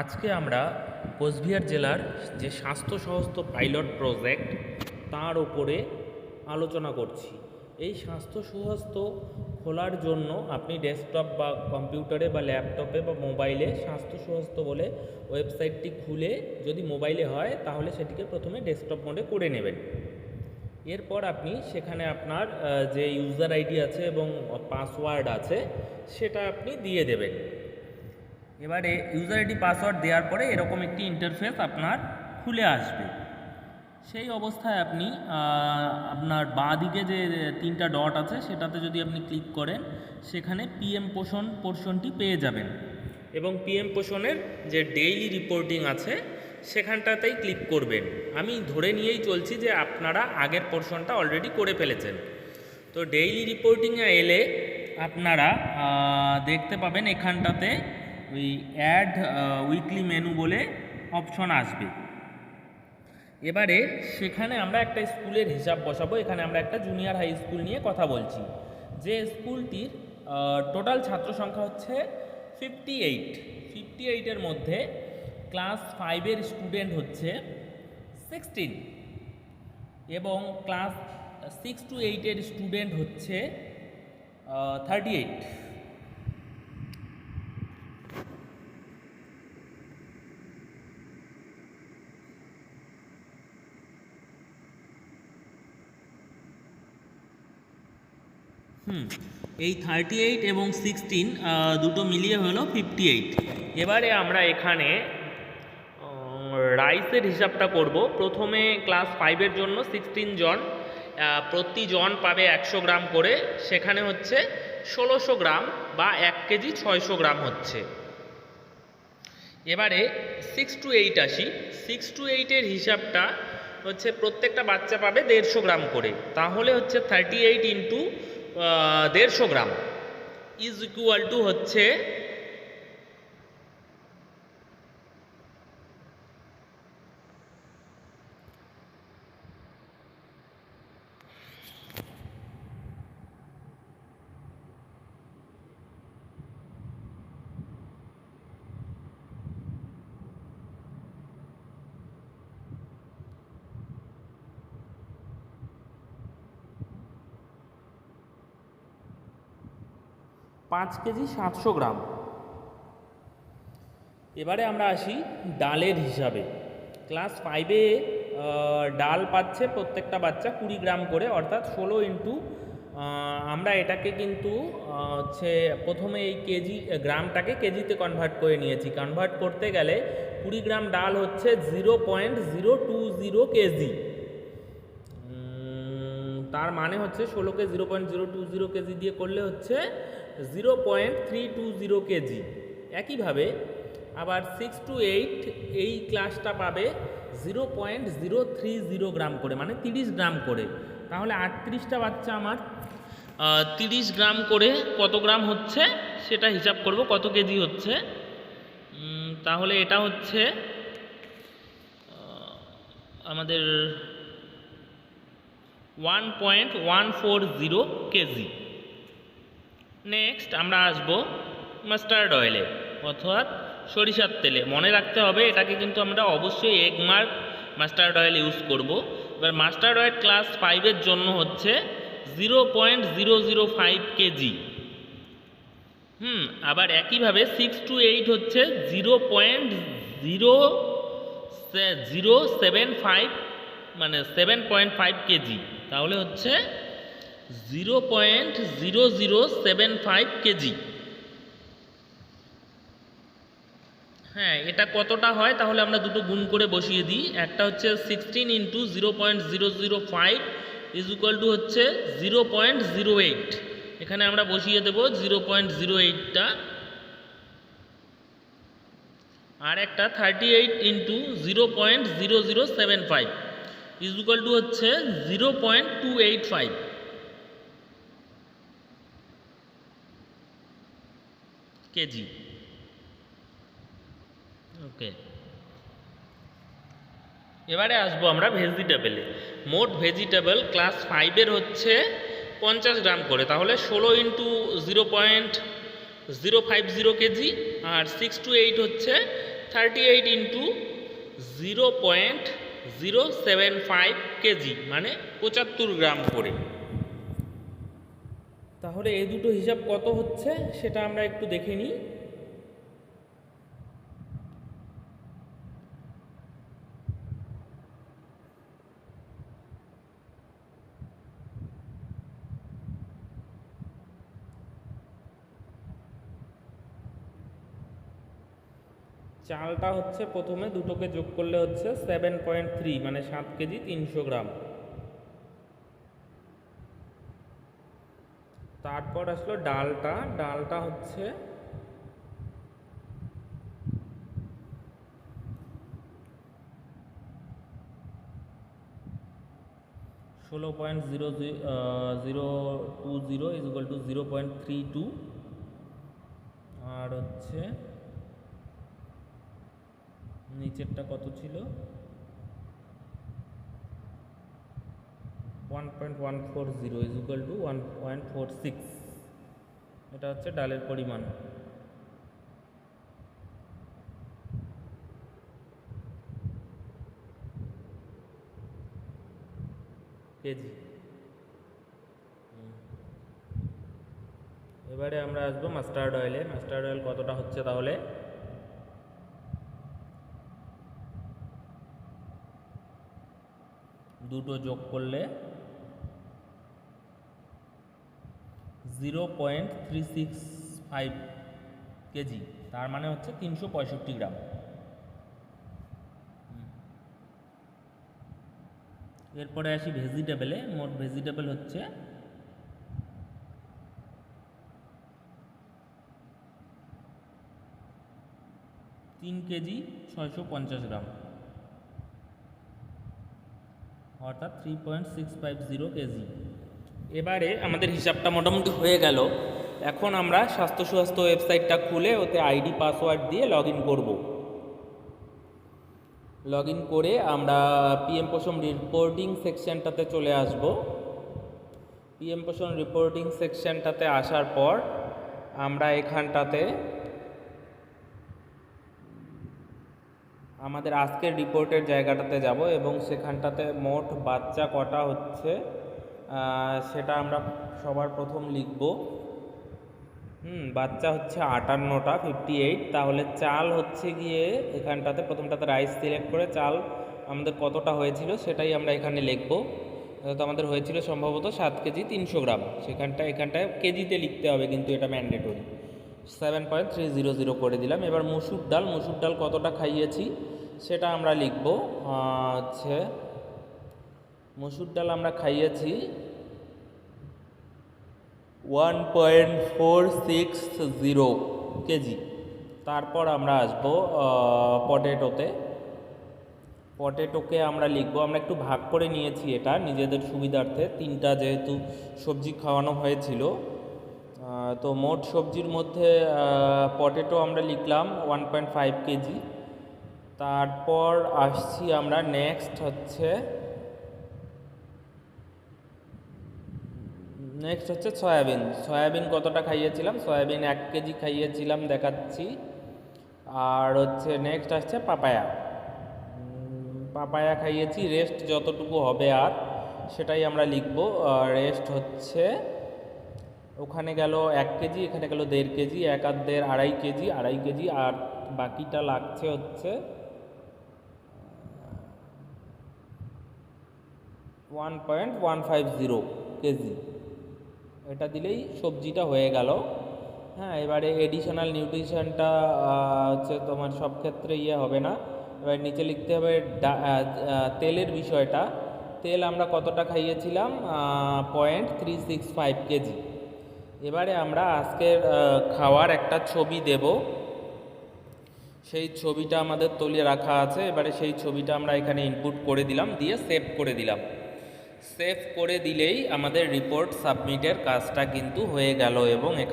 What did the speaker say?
আজকে আমরা কোচবিহার জেলার যে স্বাস্থ্য সহস্ত পাইলট প্রজেক্ট, তার ওপরে আলোচনা করছি। এই স্বাস্থ্য সুহস্ত খোলার জন্য আপনি ডেস্কটপ বা কম্পিউটারে বা ল্যাপটপে বা মোবাইলে স্বাস্থ্য সুহস্ত বলে ওয়েবসাইটটি খুলে যদি মোবাইলে হয়, তাহলে সেটিকে প্রথমে ডেস্কটপ মোডে করে নেবেন। এরপর আপনি সেখানে আপনার যে ইউজার আইডি আছে এবং পাসওয়ার্ড আছে, সেটা আপনি দিয়ে দেবেন। এবারে ইউজার আইডি পাসওয়ার্ড দেওয়ার পরে এরকম একটি ইন্টারফেস আপনার খুলে আসবে। সেই অবস্থায় আপনি আপনার বাঁ দিকে যে তিনটা ডট আছে, সেটাতে যদি আপনি ক্লিক করেন, সেখানে পিএম পোষণ পোর্শনটি পেয়ে যাবেন। এবং পিএম পোষণের যে ডেইলি রিপোর্টিং আছে, সেখানটাতেই ক্লিক করবেন। আমি ধরে নিয়েই চলছি যে আপনারা আগের পোর্শনটা অলরেডি করে ফেলেছেন। তো ডেইলি রিপোর্টিংয়ে এলে আপনারা দেখতে পাবেন এখানটাতে ওই অ্যাড উইকলি মেনু বলে অপশন আসবে। এবারে সেখানে আমরা একটা স্কুলের হিসাব বসাবো। এখানে আমরা একটা জুনিয়র হাই স্কুল নিয়ে কথা বলছি। যে স্কুলটির টোটাল ছাত্র সংখ্যা হচ্ছে ফিফটি এইট ফিফটি এইটের মধ্যে ক্লাস ফাইভের স্টুডেন্ট হচ্ছে সিক্সটিন এবং ক্লাস সিক্স টু এইটের স্টুডেন্ট হচ্ছে থার্টি এইট হুম, এই থার্টি এইট এবং সিক্সটিন দুটো মিলিয়ে হলো ফিফটি এইট এবারে আমরা এখানে রাইসের হিসাবটা করব। প্রথমে ক্লাস ফাইভের জন্য সিক্সটিন জন প্রতি জন পাবে একশো গ্রাম করে। সেখানে হচ্ছে ষোলোশো গ্রাম বা এক কেজি ছয়শো গ্রাম হচ্ছে। এবারে সিক্স টু এইট আসি। সিক্স টু এইটের হিসাবটা হচ্ছে প্রত্যেকটা বাচ্চা পাবে দেড়শো গ্রাম করে। তাহলে হচ্ছে থার্টি এইট ইন্টু দেড়শো গ্রাম। ইজ ইকুয়াল টু হচ্ছে পাঁচ কেজি সাতশো গ্রাম। এবারে আমরা আসি ডালের হিসাবে। ক্লাস ফাইভে ডাল পাচ্ছে প্রত্যেকটা বাচ্চা কুড়ি গ্রাম করে, অর্থাৎ ষোলো ইন্টু আমরা এটাকে কিন্তু হচ্ছে প্রথমে এই কেজি, গ্রামটাকে কেজিতে কনভার্ট করে নিয়েছি। কনভার্ট করতে গেলে কুড়ি গ্রাম ডাল হচ্ছে zero point zero two zero KG. তার মানে হচ্ছে ষোলোকে zero point zero two zero KG দিয়ে করলে হচ্ছে zero point three two zero KG একইভাবে আবার সিক্স টু এইট এই ক্লাসটা পাবে zero point zero three zero gram করে মানে তিরিশ গ্রাম করে। তাহলে আটত্রিশটা বাচ্চা আমার তিরিশ গ্রাম করে কত গ্রাম হচ্ছে সেটা হিসাব করব, কত কেজি হচ্ছে? তাহলে এটা হচ্ছে আমাদের one point one four zero KG next আমরা আসব মাস্টার্ড অয়েলে অর্থাৎ সরিষার তেলে। মনে রাখতে হবে, এটাকে কিন্তু আমরা অবশ্যই এক মার্ক মাস্টার্ড অয়েল ইউজ করব। এবার মাস্টার্ড অয়েল ক্লাস ফাইভের জন্য হচ্ছে zero point zero zero five KG হুম, আবার একইভাবে সিক্স টু এইট হচ্ছে zero point zero zero seven five মানে সেভেন পয়েন্ট ফাইভ কেজি তাহলে হচ্ছে zero point zero zero seven five KG হ্যাঁ এটা কতটা হয়? তাহলে আমরা দুটো গুণ করে বসিয়ে দিই। একটা হচ্ছে sixteen into zero point zero zero five is equal to হচ্ছে জিরো পয়েন্ট জিরো এইট এখানে আমরা বসিয়ে দেবো জিরো পয়েন্ট জিরো এইটটা আর একটা thirty eight into zero point zero zero seven five is equal to হচ্ছে zero point two eight five KG. Okay এবারে আসব আমরা ভেজিটেবলে মোট ভেজিটেবল ক্লাস ফাইভের হচ্ছে পঞ্চাশ গ্রাম করে। তাহলে ষোলো into zero point zero five zero KG R six to eight হচ্ছে thirty eight into zero point zero seven five KG মানে পঁচাত্তর গ্রাম করে। তাহলে এই দুটো হিসাব কত হচ্ছে সেটা আমরা একটু দেখে নিই। চালটা হচ্ছে প্রথমে দুটোকে যোগ করলে হচ্ছে সেভেন পয়েন্ট থ্রি মানে সাত কেজি তিনশো গ্রাম। তারপর আসলো ডালটা ডালটা হচ্ছে ষোলো point zero zero two zero is equal to zero point three two. আর হচ্ছে নিচেরটা কত ছিল? One point one four zero is two one point four six এটা হচ্ছে ডালের পরিমাণ। কেজি। এবারে আমরা আসব মাস্টার্ড অয়েলে। মাস্টার্ড অয়েল কতটা হচ্ছে তাহলে? দুটো যোগ করলে zero point three six five KG. তার মানে হচ্ছে তিনশো পঁয়ষট্টি গ্রাম। এরপরে আসি ভেজিটেবলে। মোট ভেজিটেবল হচ্ছে তিন কেজি ছয়শো পঞ্চাশ গ্রাম। অর্থাৎ three point six five zero KG. এবারে আমাদের হিসাবটা মোটামুটি হয়ে গেল। এখন আমরা স্বাস্থ্য সুস্বাস্থ্য ওয়েবসাইটটা খুলে ওতে আইডি, পাসওয়ার্ড দিয়ে লগ ইন করব। লগ ইন করে আমরা পিএম পোষণ রিপোর্টিং সেকশনটাতে চলে আসব। পিএম পোষণ রিপোর্টিং সেকশনটাতে আসার পর আমরা এখানটাতে আমাদের আজকের রিপোর্টের জায়গাটাতে যাব এবং সেখানটাতে মোট বাচ্চা কটা হচ্ছে? সেটা আমরা সবার প্রথম লিখব। হুম, বাচ্চা হচ্ছে আটান্নটা ফিফটি এইট তাহলে চাল হচ্ছে গিয়ে এখানটাতে, প্রথমটাতে রাইস সিলেক্ট করে চাল আমাদের কতটা হয়েছিল সেটাই আমরা এখানে লিখব। তো আমাদের হয়েছিল সম্ভবত সাত কেজি তিনশো গ্রাম। সেখানটা, এখানটায় কেজিতে লিখতে হবে কিন্তু এটা mandatory seven point three zero zero করে দিলাম। এবার মুসুর ডাল মুসুর ডাল কতটা খাইয়েছি সেটা আমরা লিখব। হচ্ছে মুসুর ডাল আমরা খাইয়েছি one point four six zero KG. তারপর আমরা আসব পটেটোতে। পটেটোকে আমরা লিখব, আমরা একটু ভাগ করে নিয়েছি এটা নিজেদের সুবিধার্থে। তিনটা যেহেতু সবজি খাওয়ানো হয়েছিল তো মোট সবজির মধ্যে পটেটো আমরা লিখলাম ওয়ান পয়েন্ট ফাইভ কেজি। তারপর আসছি আমরা নেক্সট হচ্ছে নেক্সট হচ্ছে সয়াবিন। সয়াবিন কতটা খাইয়েছিলাম? সয়াবিন এক কেজি খাইয়েছিলাম, দেখাচ্ছি। আর হচ্ছে নেক্সট আসছে পাপায়া। পাপায়া খাইয়েছি রেস্ট যতটুকু হবে আর, সেটাই আমরা লিখব। রেস্ট হচ্ছে, ওখানে গেল এক কেজি, এখানে গেল দেড় কেজি, এক আর দেড় আড়াই কেজি আড়াই কেজি, আর বাকিটা লাগছে হচ্ছে one point one five zero KG. এটা দিলেই সবজিটা হয়ে গেল। হ্যাঁ এবারে এডিশনাল নিউট্রিশনটা হচ্ছে তোমার সব ক্ষেত্রে ইয়ে হবে না। এবার নিচে লিখতে হবে তেলের বিষয়টা। তেল আমরা কতটা খাইয়েছিলাম? Point three six five KG. এবারে আমরা আজকের খাওয়ার একটা ছবি দেব। সেই ছবিটা আমাদের তলিয়ে রাখা আছে। এবারে সেই ছবিটা আমরা এখানে ইনপুট করে দিলাম, দিয়ে সেভ করে দিলাম। সেভ করে দিলেই আমাদের রিপোর্ট সাবমিটের কাজটা কিন্তু হয়ে গেল এবং এখানে